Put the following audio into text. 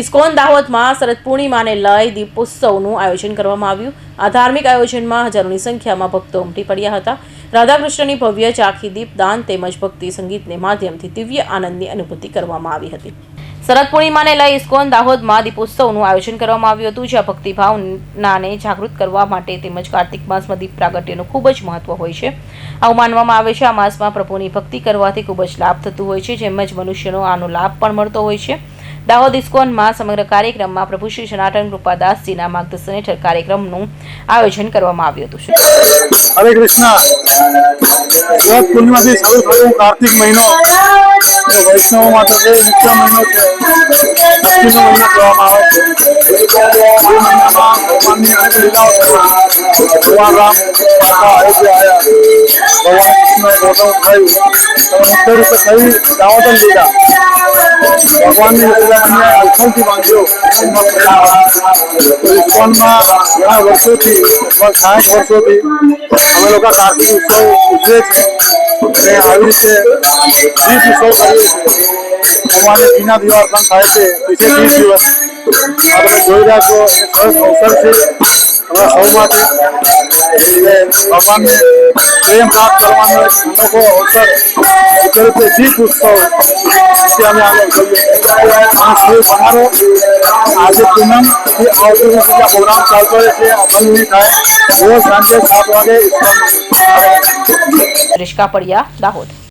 ISKCON દાહોદમાં શરદ પૂર્ણિમાને લઈ દીપોત્સવનું આયોજન કરવામાં આવ્યું. આ ધાર્મિક આયોજનમાં હજારોની સંખ્યામાં ભક્તો ઉમટી પડ્યા હતા. રાધાકૃષ્ણની ભવ્ય ચાખી દીપદાન તેમજ ભક્તિ સંગીતને માધ્યમથી દિવ્ય આનંદની અનુભૂતિ કરવામાં આવી હતી. શરદ પૂર્ણિમાને લઈ ઇસ્કોન દાહોદમાં દીપોત્સવનું આયોજન કરવામાં આવ્યું હતું, જ્યાં ભક્તિભાવનાને જાગૃત કરવા માટે તેમજ કાર્તિક માસમાં દીપ પ્રાગટ્યનું ખૂબ જ મહત્વ હોય છે. આવું માનવામાં આવે છે, આ માસમાં પ્રભુની ભક્તિ કરવાથી ખૂબ જ લાભ થતું હોય છે, જેમ જ મનુષ્યનો આનો લાભ પણ મળતો હોય છે. દાહોદ ઇસ્કોનમાં સમગ્ર કાર્યક્રમમાં પ્રભુ શ્રી સનાતન કૃપાદાસજીના માર્ગદર્શન હેઠળ કાર્યક્રમનું આયોજન કરવામાં આવ્યું હતું. હરે કૃષ્ણ. શરદ પૂર્ણિમાથી શરૂ થયો કાર્તિક મહિનો. વૈષ્ણવ માટે જે મુખ્ય મહિનો છે. ભક્તિનો મહિનો કહેવામાં આવે છે. એ મહિનામાં ભગવાનની અનેક લીલાઓ થઈ ભગવાન રામ પાછા અયોધ્યા આવ્યા ભગવાન કૃષ્ણએ ગોઠવ થયું અને મુખ્ય રૂપે થઈ દાવતન લીધા ભગવાનની લીલાને અલખલથી પ્રેમ ઇસ્કોનમાં ઘણા વર્ષોથી લગભગ સાઠ વર્ષોથી અમે લોકો કાર્તિક ઉત્સવ ઉજવીએ છે અને આવી રીતે દીપ ઉત્સવ કરીએ છીએ અમારે પીના દીવા પણ થાય છે વિશે ત્રીસ દિવસ આ જોઈ રહ્યા છો, એ છે. અમારા સૌ માટે. ભગવાનને પ્રેમ પ્રાપ્ત કરવાનો એક અનોખો અવસર તરીકે દીપ ઉત્સવ વિશે અમે આગળ કરીએ સૌ તમારો. આજે પૂનમથી આવતી વર્ષે આ પ્રોગ્રામ ચાલતો રહે છે. અમલની થાય. રોજ સાંજે સાત વાગે ઇસ્કોન પડિયા, દાહોદ.